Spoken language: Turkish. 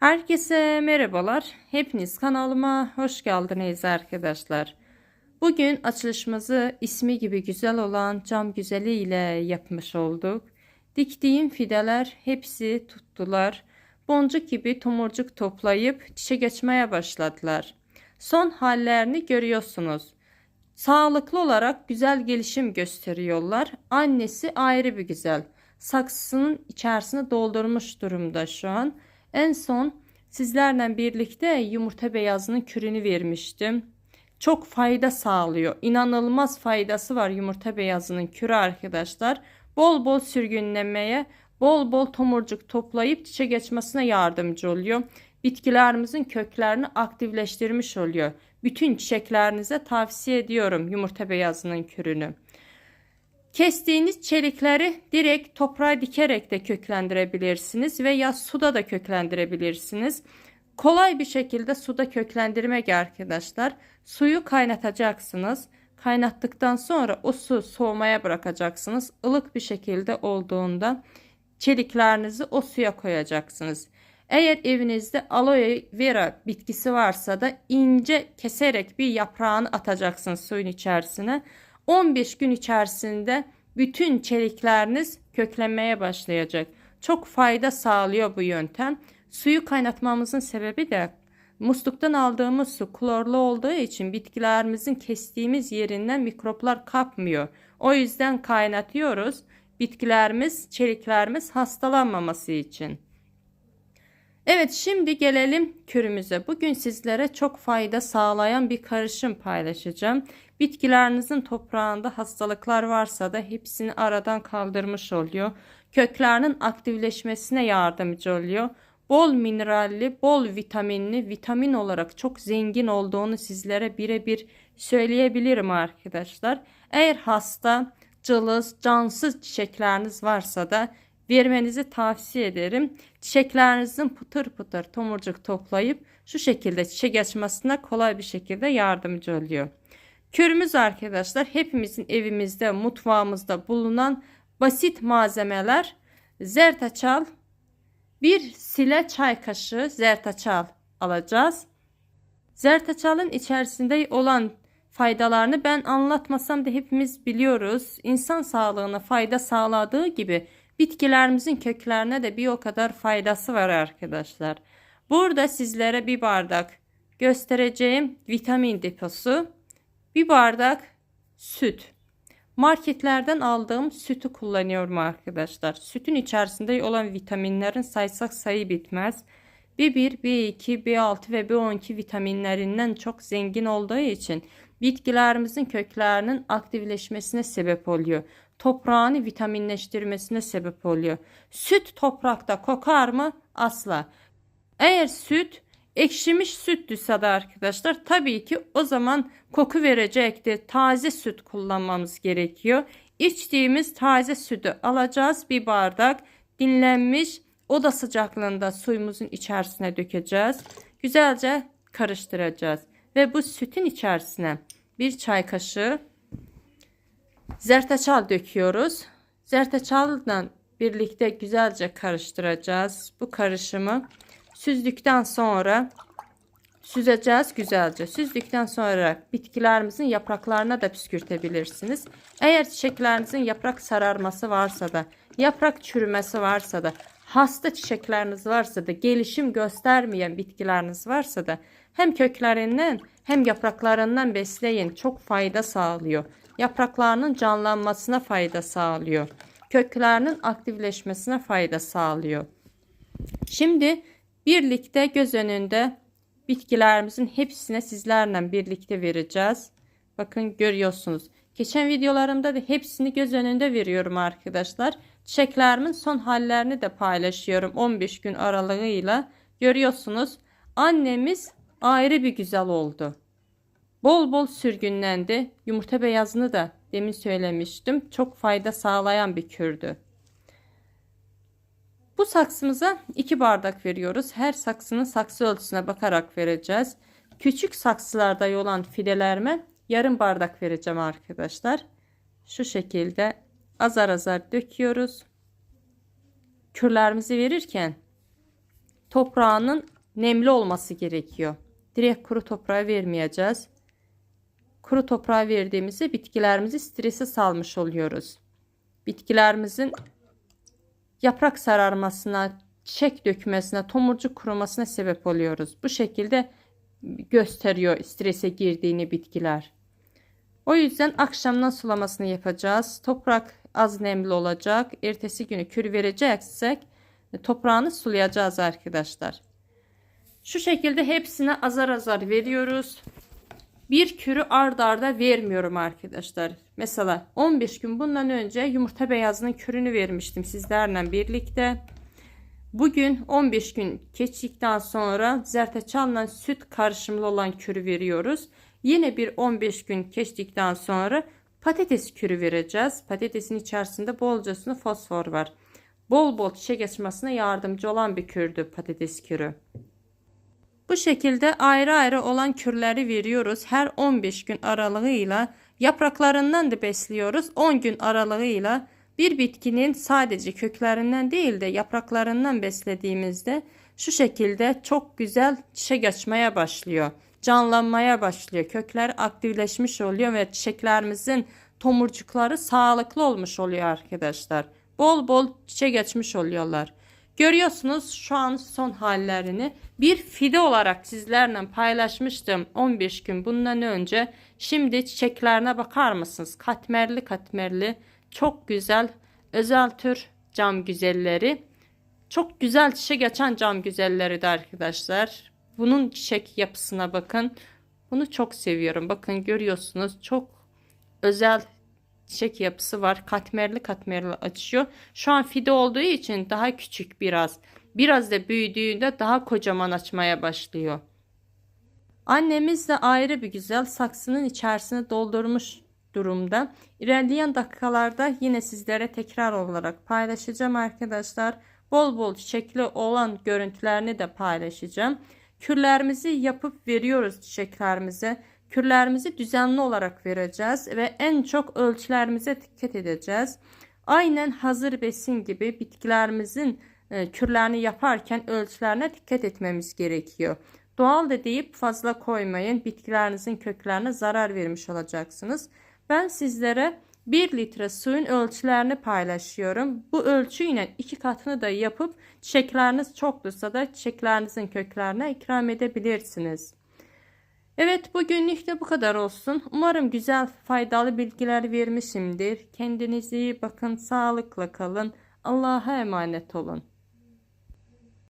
Herkese merhabalar. Hepiniz kanalıma hoş geldiniz arkadaşlar. Bugün açılışımızı ismi gibi güzel olan cam güzeli ile yapmış olduk. Diktiğim fideler hepsi tuttular. Boncuk gibi tomurcuk toplayıp çiçek açmaya başladılar. Son hallerini görüyorsunuz. Sağlıklı olarak güzel gelişim gösteriyorlar. Annesi ayrı bir güzel. Saksısının içerisine doldurmuş durumda şu an. En son sizlerle birlikte yumurta beyazının kürünü vermiştim. Çok fayda sağlıyor. İnanılmaz faydası var yumurta beyazının kürü arkadaşlar. Bol bol sürgünlemeye, bol bol tomurcuk toplayıp çiçek açmasına yardımcı oluyor. Bitkilerimizin köklerini aktifleştirmiş oluyor. Bütün çiçeklerinize tavsiye ediyorum yumurta beyazının kürünü. Kestiğiniz çelikleri direkt toprağa dikerek de köklendirebilirsiniz veya suda da köklendirebilirsiniz. Kolay bir şekilde suda köklendirmek arkadaşlar. Suyu kaynatacaksınız. Kaynattıktan sonra o su soğumaya bırakacaksınız. Ilık bir şekilde olduğunda çeliklerinizi o suya koyacaksınız. Eğer evinizde aloe vera bitkisi varsa da ince keserek bir yaprağını atacaksınız suyun içerisine. 15 gün içerisinde bütün çelikleriniz köklenmeye başlayacak. Çok fayda sağlıyor bu yöntem. Suyu kaynatmamızın sebebi de musluktan aldığımız su klorlu olduğu için bitkilerimizin kestiğimiz yerinden mikroplar kapmıyor. O yüzden kaynatıyoruz. Bitkilerimiz, çeliklerimiz hastalanmaması için. Evet şimdi gelelim kürümüze. Bugün sizlere çok fayda sağlayan bir karışım paylaşacağım. Bitkilerinizin toprağında hastalıklar varsa da hepsini aradan kaldırmış oluyor. Köklerinin aktifleşmesine yardımcı oluyor. Bol mineralli, bol vitaminli, vitamin olarak çok zengin olduğunu sizlere birebir söyleyebilirim arkadaşlar. Eğer hasta, cılız, cansız çiçekleriniz varsa da vermenizi tavsiye ederim. Çiçeklerinizin pıtır pıtır tomurcuk toplayıp şu şekilde çiçek açmasına kolay bir şekilde yardımcı oluyor. Kürümüz arkadaşlar hepimizin evimizde, mutfağımızda bulunan basit malzemeler. Zerdeçal, bir sile çay kaşığı zerdeçal alacağız. Zerdeçalın içerisinde olan faydalarını ben anlatmasam da hepimiz biliyoruz. İnsan sağlığına fayda sağladığı gibi bitkilerimizin köklerine de bir o kadar faydası var arkadaşlar. Burada sizlere bir bardak göstereceğim vitamin deposu, bir bardak süt. Marketlerden aldığım sütü kullanıyorum arkadaşlar. Sütün içerisinde olan vitaminlerin saysak sayı bitmez. B1, B2, B6 ve B12 vitaminlerinden çok zengin olduğu için bitkilerimizin köklerinin aktifleşmesine sebep oluyor. Toprağını vitaminleştirmesine sebep oluyor. Süt toprakta kokar mı? Asla. Eğer süt ekşimiş sütlüyse de arkadaşlar tabii ki o zaman koku verecektir. Taze süt kullanmamız gerekiyor. İçtiğimiz taze sütü alacağız bir bardak dinlenmiş oda sıcaklığında suyumuzun içerisine dökeceğiz. Güzelce karıştıracağız ve bu sütün içerisine bir çay kaşığı zerdeçal döküyoruz. Zerdeçalla birlikte güzelce karıştıracağız bu karışımı. Süzdükten sonra süzeceğiz güzelce. Süzdükten sonra bitkilerimizin yapraklarına da püskürtebilirsiniz. Eğer çiçeklerinizin yaprak sararması varsa da, yaprak çürümesi varsa da, hasta çiçekleriniz varsa da, gelişim göstermeyen bitkileriniz varsa da hem köklerinden hem yapraklarından besleyin. Çok fayda sağlıyor. Yapraklarının canlanmasına fayda sağlıyor. Köklerinin aktifleşmesine fayda sağlıyor. Şimdi birlikte göz önünde bitkilerimizin hepsine sizlerle birlikte vereceğiz. Bakın görüyorsunuz. Geçen videolarımda da hepsini göz önünde veriyorum arkadaşlar. Çiçeklerimin son hallerini de paylaşıyorum 15 gün aralığıyla. Görüyorsunuz annemiz ayrı bir güzel oldu. Bol bol sürgünlendi. Yumurta beyazını da demin söylemiştim. Çok fayda sağlayan bir kürdü. Bu saksımıza 2 bardak veriyoruz. Her saksının saksı ölçüsüne bakarak vereceğiz. Küçük saksılarda olan fidelerime yarım bardak vereceğim arkadaşlar. Şu şekilde azar azar döküyoruz. Kürlerimizi verirken toprağının nemli olması gerekiyor. Direkt kuru toprağa vermeyeceğiz. Kuru toprağa verdiğimizde bitkilerimizi strese salmış oluyoruz. Bitkilerimizin yaprak sararmasına, çiçek dökmesine, tomurcuk kurumasına sebep oluyoruz. Bu şekilde gösteriyor strese girdiğini bitkiler. O yüzden akşamdan sulamasını yapacağız. Toprak az nemli olacak. Ertesi günü kür vereceksek toprağını sulayacağız arkadaşlar. Şu şekilde hepsine azar azar veriyoruz. Bir kürü ard arda vermiyorum arkadaşlar. Mesela 15 gün bundan önce yumurta beyazının kürünü vermiştim sizlerle birlikte. Bugün 15 gün geçtikten sonra zerdeçalla süt karışımlı olan kürü veriyoruz. Yine bir 15 gün geçtikten sonra patates kürü vereceğiz. Patatesin içerisinde bolcasına fosfor var. Bol bol çiçek açmasına yardımcı olan bir kürdü patates kürü. Bu şekilde ayrı ayrı olan kürleri veriyoruz. Her 15 gün aralığıyla yapraklarından da besliyoruz. 10 gün aralığıyla bir bitkinin sadece köklerinden değil de yapraklarından beslediğimizde şu şekilde çok güzel çiçek açmaya başlıyor. Canlanmaya başlıyor. Kökler aktifleşmiş oluyor ve çiçeklerimizin tomurcukları sağlıklı olmuş oluyor arkadaşlar. Bol bol çiçek açmış oluyorlar. Görüyorsunuz şu an son hallerini bir fide olarak sizlerle paylaşmıştım 15 gün bundan önce. Şimdi çiçeklerine bakar mısınız? Katmerli katmerli çok güzel özel tür cam güzelleri. Çok güzel çiçek açan cam güzelleri de arkadaşlar. Bunun çiçek yapısına bakın. Bunu çok seviyorum. Bakın görüyorsunuz çok özel çiçek yapısı var. Katmerli katmerli açıyor. Şu an fide olduğu için daha küçük biraz. Biraz da büyüdüğünde daha kocaman açmaya başlıyor. Annemiz de ayrı bir güzel saksının içerisine doldurmuş durumda. İlerleyen dakikalarda yine sizlere tekrar olarak paylaşacağım arkadaşlar. Bol bol çiçekli olan görüntülerini de paylaşacağım. Kürlerimizi yapıp veriyoruz çiçeklerimize. Kürlerimizi düzenli olarak vereceğiz ve en çok ölçülerimize dikkat edeceğiz. Aynen hazır besin gibi bitkilerimizin e, kürlerini yaparken ölçülerine dikkat etmemiz gerekiyor. Doğal da deyip fazla koymayın. Bitkilerinizin köklerine zarar vermiş olacaksınız. Ben sizlere 1 litre suyun ölçülerini paylaşıyorum. Bu ölçüyle iki katını da yapıp çiçekleriniz çokluysa da çiçeklerinizin köklerine ikram edebilirsiniz. Evet bugünlük de bu kadar olsun. Umarım güzel faydalı bilgiler vermişimdir. Kendinize iyi bakın, sağlıkla kalın. Allah'a emanet olun.